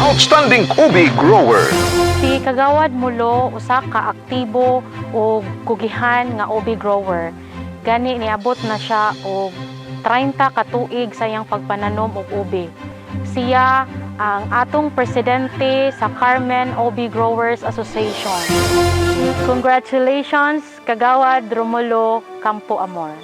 Outstanding ubi grower. Si Kagawad Mulo usa ka aktibo o kugihan nga ubi grower. Gani niabot na siya og 30 ka tuig sa iyang pagpananom og ubi. Siya ang atong presidente sa Carmen Ubi Growers Association. Congratulations Kagawad Romulo Campo Amor.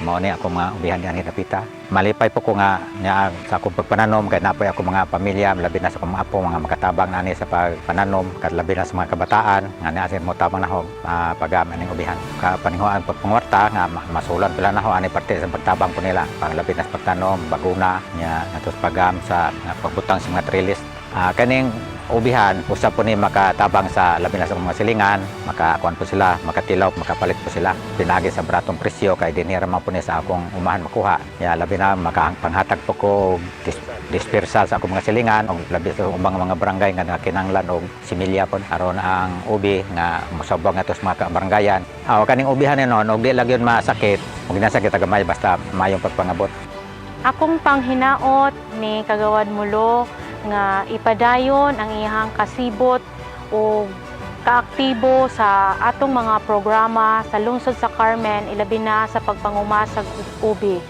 Mao ni ako mga ubihan diyan napita. Malipay po ko nga nga sa akong pagpananom kay napoy ako mga pamilya labi na sa akong mga apo mga makatabang nani sa pagpananom kat labi na sa mga kabataan nga ni asin mo tabang na ho uh, pagama ning ubihan. Ka panihuan pag pangwarta nga ma- masulan pila na ho ani parte sa pagtabang po nila pang labi na sa pagtanom baguna nya natos pagam sa pagbutang sa mga trellis. Ah, kaning ubihan, usa po ni makatabang sa labi na sa mga silingan, makakuan po sila, makatilaw, makapalit po sila. Pinagi sa bratong presyo kay dinira man po ni sa akong umahan makuha. Ya labi na makapanghatag po ko dis dispersal sa akong mga silingan og labi sa ubang mga barangay nga kinanglan og similya po aron ang ubi nga musabang ato sa mga kabarangayan. Aw kaning ubihan ni non og di lang yun masakit, og ginasakit agamay basta mayong pagpangabot. Akong panghinaot ni Kagawad Mulo nga ipadayon ang iyang kasibot o kaaktibo sa atong mga programa sa lungsod sa Carmen ilabi na sa pagpangumasag ubi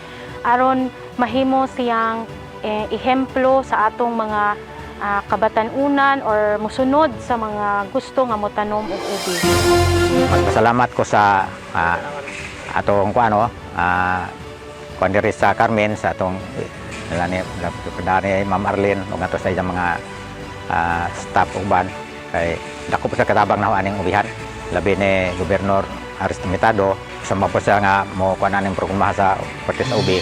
aron mahimo siyang eh, ehemplo sa atong mga ah, kabatanunan or musunod sa mga gusto nga motanom og ubi. Magpasalamat ko sa ah, atong kuano ah kuan diri sa Carmen sa atong nila ni ni Ma'am Arlene ug ato sa iyang mga ah, staff uban. Kay dako po sa katabang na aning ubihan. Labi ni Gobernador Aristimitado sa po siya nga mo kuan aning programa sa parte sa ubi